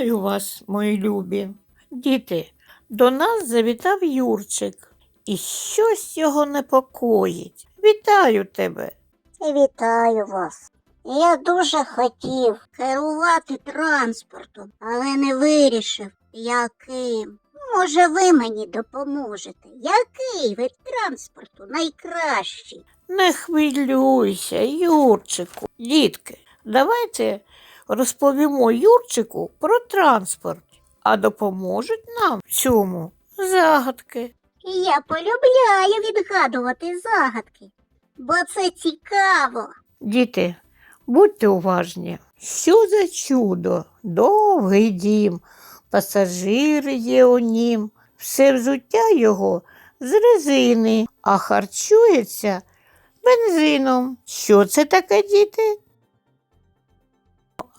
Вітаю вас, мої любі. Діти, до нас завітав Юрчик, і щось його непокоїть. Вітаю тебе. Вітаю вас. Я дуже хотів керувати транспортом, але не вирішив, яким. Може, ви мені допоможете? Який вид транспорту найкращий? Не хвилюйся, Юрчику. Дітки, давайте розповімо Юрчику про транспорт, а допоможуть нам в цьому загадки. Я полюбляю відгадувати загадки, бо це цікаво. Діти, будьте уважні. Що за чудо? Довгий дім, пасажири є у нім, все взуття його з резини, а харчується бензином. Що це таке, діти?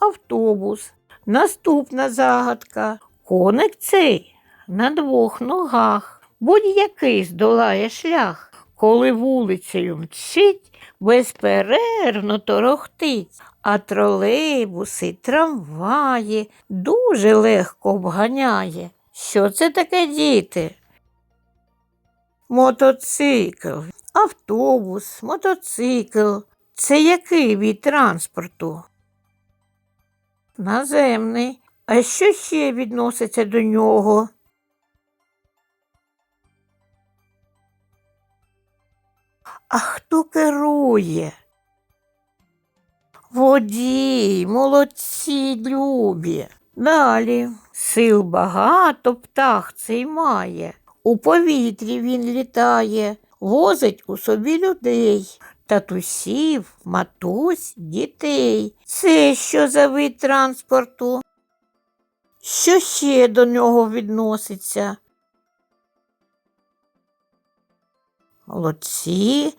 Автобус. Наступна загадка. Коник цей на двох ногах. Будь-який здолає шлях, коли вулицею мчить, безперервно торохтить, а тролейбуси, трамваї дуже легко обганяє. Що це таке, діти? Мотоцикл, автобус, мотоцикл. Це який від транспорту? Наземний. А що ще відноситься до нього? А хто керує? Водій, молодці, любі. Далі. Сил багато птах цей має. У повітрі він літає, возить у собі людей, татусів, матусь, дітей. Це що за вид транспорту? Що ще до нього відноситься? Молодці.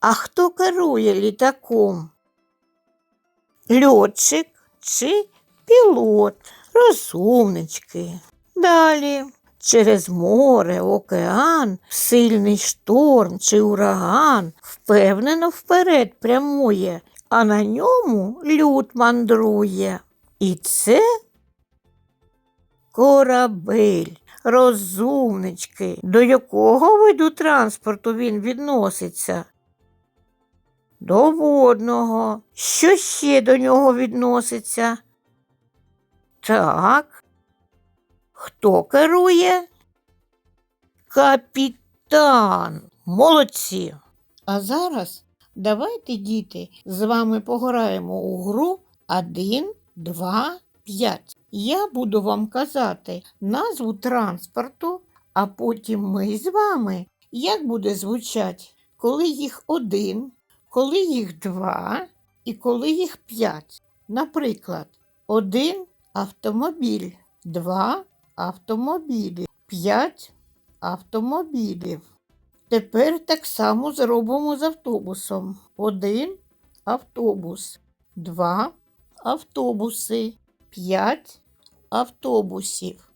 А хто керує літаком? Льотчик чи пілот, розумнички. Далі. Через море, океан, сильний шторм чи ураган впевнено вперед прямує, а на ньому люд мандрує. І це корабель, розумнички. До якого виду транспорту він відноситься? До водного. Що ще до нього відноситься? Так. Хто керує? Капітан. Молодці. А зараз давайте, діти, з вами пограємо у гру 1, 2, 5. Я буду вам казати назву транспорту, а потім ми з вами, як буде звучати, коли їх один, коли їх два і коли їх п'ять. Наприклад, один автомобіль, два автомобілі, п'ять автомобілів. Тепер так само зробимо з автобусом. Один автобус, два автобуси, п'ять автобусів.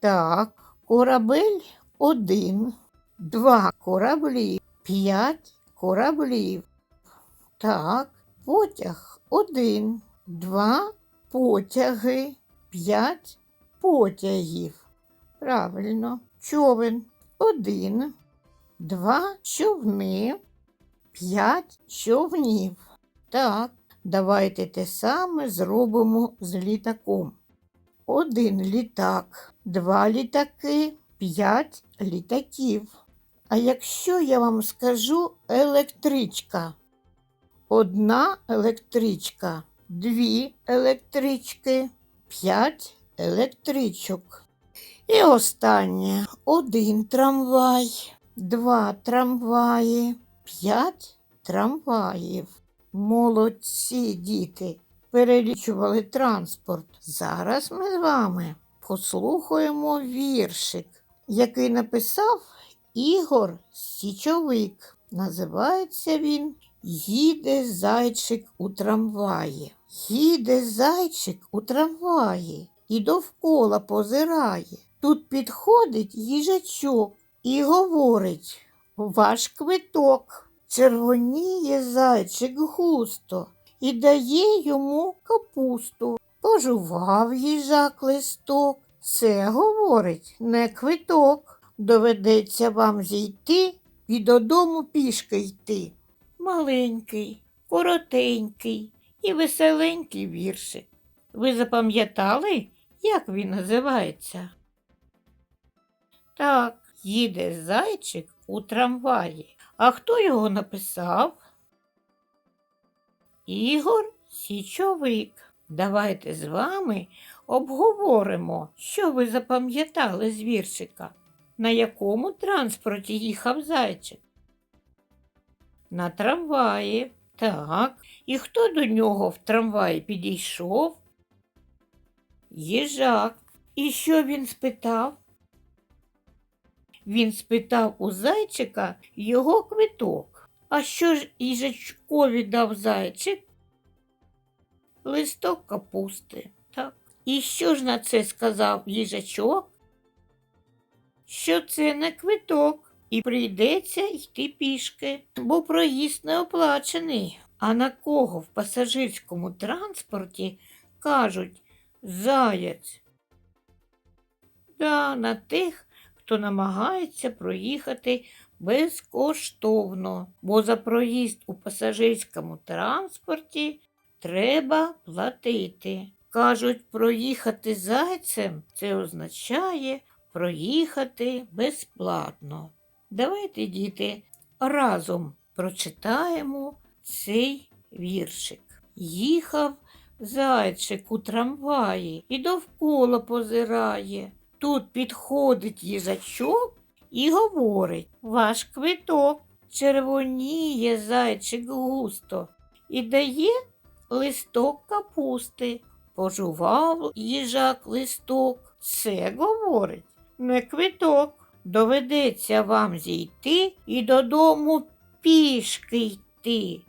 Так, корабель один, два кораблі, п'ять кораблів. Так, потяг один, два потяги, п'ять потягів. Правильно, човен один, два човни, п'ять човнів. Так, давайте те саме зробимо з літаком. Один літак, два літаки, п'ять літаків. А якщо я вам скажу електричка, одна електричка, дві електрички, п'ять електричок. І останнє один трамвай, два трамваї, п'ять трамваїв. Молодці діти перелічували транспорт. Зараз ми з вами послухаємо віршик, який написав Ігор Січовик. Називається він Їде зайчик у трамваї. Їде зайчик у трамваї і довкола позирає. Тут підходить їжачок і говорить Ваш квиток. Червоніє зайчик густо і дає йому капусту. Пожував їжак листок. Це говорить не квиток. Доведеться вам зійти і додому пішки йти. Маленький, коротенький і веселенький віршик. Ви запам'ятали, як він називається? Так, їде зайчик у трамваї. А хто його написав? Ігор Січовик. Давайте з вами обговоримо, що ви запам'ятали з віршика. На якому транспорті їхав зайчик? На трамваї. Так. І хто до нього в трамваї підійшов? Їжак. І що він спитав? Він спитав у зайчика його квиток. А що ж їжачкові дав зайчик? Листок капусти. Так. І що ж на це сказав їжачок? Що це не квиток, і прийдеться йти пішки, бо проїзд не оплачений. А на кого в пасажирському транспорті кажуть заяць? Да, на тих, хто намагається проїхати безкоштовно, бо за проїзд у пасажирському транспорті треба платити. Кажуть, проїхати зайцем це означає проїхати безплатно. Давайте, діти, разом прочитаємо цей віршик. Їхав зайчик у трамваї і довкола позирає. Тут підходить їжачок і говорить Ваш квиток червоніє зайчик густо і дає листок капусти. Пожував їжак листок. Це говорить не квиток. Доведеться вам зійти і додому пішки йти.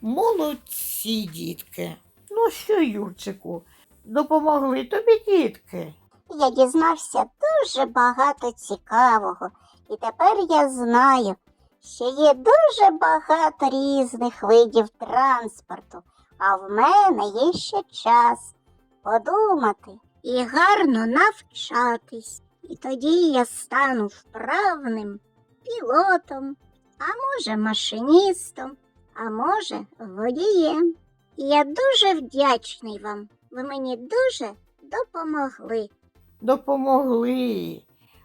Молодці, дітки. Ну що, Юрчику, допомогли тобі дітки? Я дізнався дуже багато цікавого, і тепер я знаю, що є дуже багато різних видів транспорту, а в мене є ще час подумати і гарно навчатись. І тоді я стану вправним пілотом, а може машиністом, а може водієм. Я дуже вдячний вам. Ви мені дуже допомогли. Допомогли.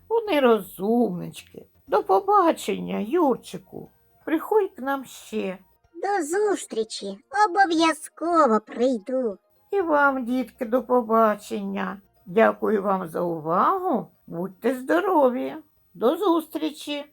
Вони розумнички. До побачення, Юрчику. Приходь к нам ще. До зустрічі, обов'язково прийду. І вам, дітки, до побачення. Дякую вам за увагу. Будьте здорові. До зустрічі!